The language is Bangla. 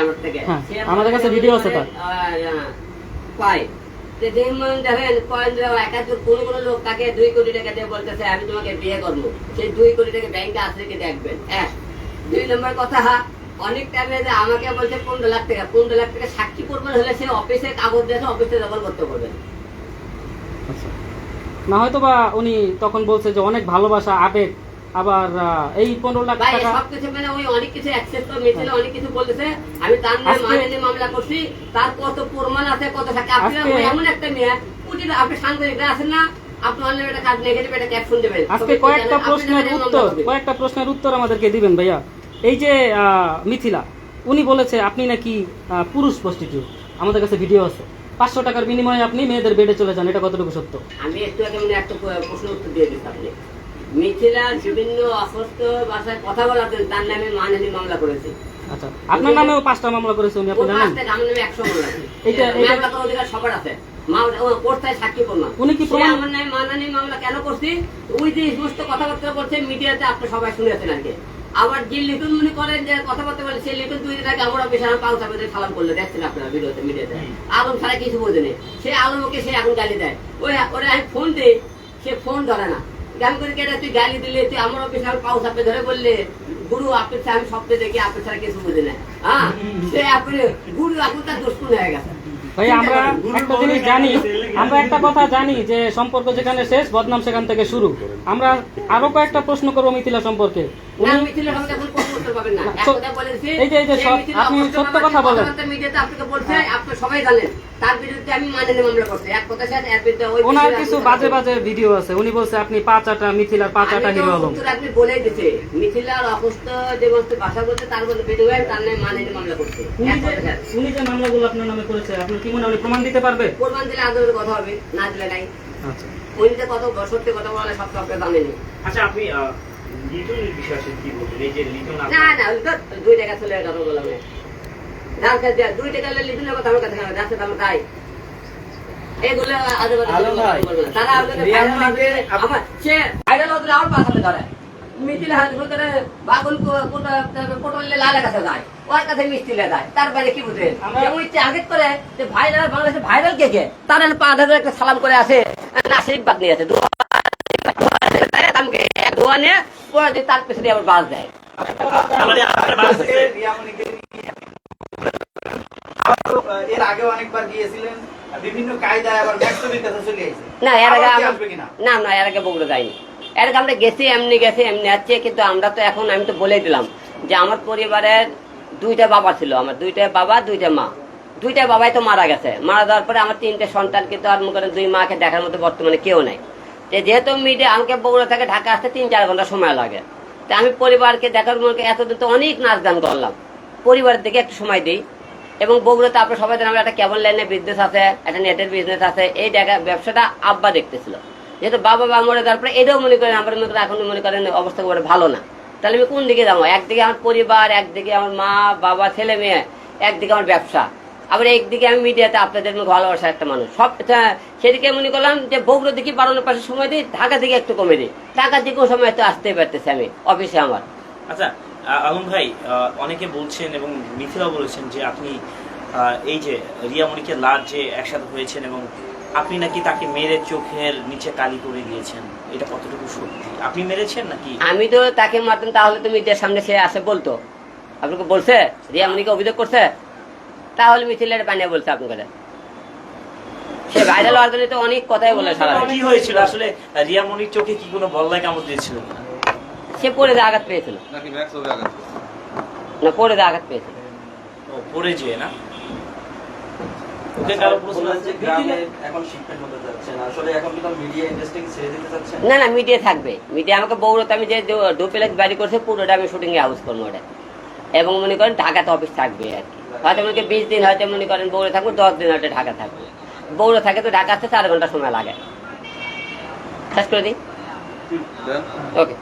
আমার থেকে। হ্যাঁ, আমাদের কাছে ভিডিও আছে তার। আহ, আহ, পায় যে যেমন দেখেন একাত্তর কোনো কোনো লোক তাকে দুই কোটি টাকা দিয়ে বলতেছে আমি তোমাকে বিয়ে করব। সেই দুই কোটি টাকা ব্যাংকে আছে কি দেখবেন এক। দুই নম্বর কথা অনেক টাইমে যে আমাকে বলছে পনেরো লাখ টাকা পনেরো লাখ টাকা সাক্ষী হলে সে অফিসে কাগজ অফিসে দখল করতে আচ্ছা। না হয়তো বা উনি তখন বলছে যে অনেক ভালোবাসা আবেগ। আবার এই পনেরো লাখ টাকা সবকিছু মানে ওই অনেক কিছু অ্যাক্সেস করে মিছিল অনেক কিছু বলতেছে আমি তার নামে আজকে- মামলা করছি তার কত প্রমাণ আছে কত থাকে। আপনি এমন একটা মেয়ে সাংবাদিকরা আছেন না? আজকে কয়েকটা প্রশ্নের উত্তর কয়েকটা প্রশ্নের উত্তর আমাদেরকে দিবেন ভাইয়া। এই যে মিথিলা উনি বলেছে আপনি নাকি পুরুষ প্রস্টিটিউট আমাদের কাছে ভিডিও আছে। পাঁচশো টাকার বিনিময়ে আপনি মেয়েদের বেডে চলে যান এটা কতটুকু সত্য? আমি একটু আগে মানে একটা প্রশ্ন উত্তর দিয়ে দিচ্ছি আপনি মিথিলার বিভিন্ন অসুস্থ ভাষায় কথা তার নামে মানহানি মামলা করেছে। আচ্ছা আপনার নামেও পাঁচটা মামলা করেছে উনি আপনি জানেন? পাঁচ থেকে আমার নামে একশো মামলা আছে। এইটা- মামলা অধিকার সবার আছে। মা ও কোর্টায় সাক্ষী প্রমাণ উনি কি সে প্রমাণ- আমার নামে মানহানি মামলা কেন করছি? ওই যে সমস্ত কথাবার্তা বলছে মিডিয়াতে আপনি সবাই শুনেছেন আর কি। আবার যে লিটন মনে করেন যে কথাবার্তা বলে সেই লিটন দুই দিন আগে আমার অফিসে আমার পাউচ আপনি সালাম করলে দেখছেন আপনারা ভিডিওতে মিডিয়াতে? আলম ছাড়া কিছু বোঝে নেই। আলমকে সে এখন গালি দেয়। ওই ওরে আমি ফোন দিই সে ফোন ধরে না। গান করে কেটে তুই গালি দিলে তুই আমার অফিসে আমার পাও আপনি ধরে বললে গুরু আপনি আমি সপ্তাহে দেখি আপনি ছাড়া কিছু বুঝে না। হ্যাঁ? সে আপনি গুরু এখন তার দোষ হয়ে গেছে? ভাই আমরা একটা জিনিস জানি আমরা একটা কথা জানি যে সম্পর্ক যেখানে শেষ বদনাম সেখান থেকে শুরু। আমরা আরও কয়েকটা প্রশ্ন করব মিথিলা সম্পর্কে। মিথিলা উনি না। বলেছি, এই যে- এই যে আপনি অসুস্থ সত্য কথা বলেন। মিডিয়াতে আপনাকে বলছে, আপনি সবাই জানেন। তার বিরুদ্ধে আমি মানহানি মামলা করছি। এক কথা শেষ, এর বিরুদ্ধে ওই ওনার কিছু বাজে বাজে ভিডিও আছে উনি বলছে আপনি পাঁচ আটা মিথিলার পাঁচ আটা হিরো আলম আপনি বলেই দিছে। মিথিলার অসুস্থ যে বস্তু ভাষা বলছে তার মধ্যে ভিডিও আমি তার নামে মানহানি মামলা করছি। উনি যে কথা শেষ। উনি যে মামলাগুলো আপনার নামে করেছে আপনি কি মনে হয় প্রমাণ দিতে পারবে প্রমাণ দিলে আদরের কথা হবে, না দিলে নাই। আচ্ছা উনি যে কত সত্যি কথা বলে সব তো আপনি জানেনই। আচ্ছা আপনি লিটনের বিষয়ে কি বলবেন এই যে লিটন না না দুই টাকা চলে কথা বললাম যার কাছে দুই টাকা হলে কথা আমার কাছে কেন? যাচ্ছে আমার তাই। এগুলো আজে বাজে আলম কথা ভাই, বলব না। তারা আপনাদের রিয়া viral মনিকে হবে, আপ- আমার- সে viral হতে আমার পাশাতে ধরে। মিথিলা হাত ধরে বাগুন পটলে লালের কাছে যায়। ওর কাছে মিষ্টি লে যায়। তার বাইরে কি বুঝে ইচ্ছে করে যে ভাইরাল বাংলাদেশে ভাইরাল কে কে? তার পা ধরে একটা সালাম করে আসে না বাদ নিয়ে আছে পরে দিয়ে তার পেছনে আবার বাস দেয়। আমাদের আপনার বাস আছে। রিয়ামণিকে আবার, আহ, এর আগে অনেকবার গিয়েছিলেন বিভিন্ন কায়দায় আবার ম্যাক্সিমের কাছে চলে এসেছে না এর আগে আমরা- না না এর আগে বগুড়া যাইনি। এর আগে আমরা গেছি এমনি গেছি এমনি আছে কিন্তু আমরা তো এখন আমি তো বলেই দিলাম যে আমার পরিবারের দুইটা বাবা ছিল আমার দুইটা বাবা দুইটা মা। দুইটা বাবাই তো মারা গেছে। মারা যাওয়ার পরে আমার তিনটে সন্তান কিন্তু আর মনে করেন দুই মাকে দেখার মতো বর্তমানে কেউ নাই। যেহেতু মিডিয়া আমাকে বগুড়া থেকে ঢাকা আসতে তিন চার ঘণ্টা সময় লাগে। তা আমি পরিবারকে দেখার মনে এতদিন তো অনেক নাচ গান করলাম। পরিবারের দিকে একটু সময় দিই। এবং বগুড়াতে আপনার সবাই জানেন একটা কেবল লাইনের বিজনেস আছে, একটা নেটের বিজনেস আছে। এই জায়গা ব্যবসাটা আব্বা দেখতেছিল। যেহেতু বাবা বা মরে যাওয়ার পরে এটাও মনে করেন, আমার মনে করেন এখন মনে করেন অবস্থা করে ভালো না। তাহলে আমি কোন দিকে যাব? একদিকে আমার পরিবার, একদিকে আমার মা, বাবা, ছেলে, মেয়ে, একদিকে আমার ব্যবসা। আবার একদিকে আমি মিডিয়াতে আপনাদের ভালোবাসা একটা মানুষ। সব সেদিকে মনে করলাম যে বগুড়া দিকে বাড়ানোর পাশে সময় দিই ঢাকা দিকে একটু কমে দিই। ঢাকার দিকেও সময় তো আসতেই পারতেছি আমি অফিসে আমার। আচ্ছা আলম ভাই অনেকে বলছেন এবং মিথিলাও বলেছেন যে আপনি এই যে রিয়ামণিকে লাট যে একসাথে হয়েছেন এবং আপনি নাকি তাকে মেরে চোখের নিচে কালি করে দিয়েছেন এটা কতটুকু সত্যি? আপনি মেরেছেন নাকি? আমি তো তাকে মারতাম তাহলে তুমি মিডিয়ার সামনে সে আসে বলতো। আপনাকে বলছে রিয়ামণিকে অভিযোগ করছে তাহলে মিছিলের বানিয়ে বলছে আপনাকে সে ভাইরাল হওয়ার জন্য তো অনেক কথাই বলে সারা কি হয়েছিল? আসলে রিয়ামণির চোখে কি কোনো বল্লায় কামড় দিয়েছিল? সে পড়ে দিয়ে আঘাত পেয়েছিল। নাকি ম্যাক্স হবে আঘাত না পড়ে দিয়ে আঘাত পেয়েছিল। ও পড়ে যেয়ে না? যে না। আসলে এখন কি মিডিয়া ইন্ডাস্ট্রি ছেড়ে দিতে চাচ্ছেন না। না মিডিয়া থাকবে। মিডিয়া আমাকে বৌড়তে আমি যে দু প্লেট বাড়ি করছে পুরোটা আমি শুটিং এ হাউস করব ওটা। এবং মনে করেন ঢাকাতে অফিস থাকবে আর কি। হয়তো মনে করি বিশ দিন হয়তো মনে করেন বৌড়ে থাকব দশ দিন হয়তো ঢাকা থাকব। বৌড়ে থাকে তো ঢাকা আসতে চার ঘণ্টা সময় লাগে। শেষ করে দিই? ওকে।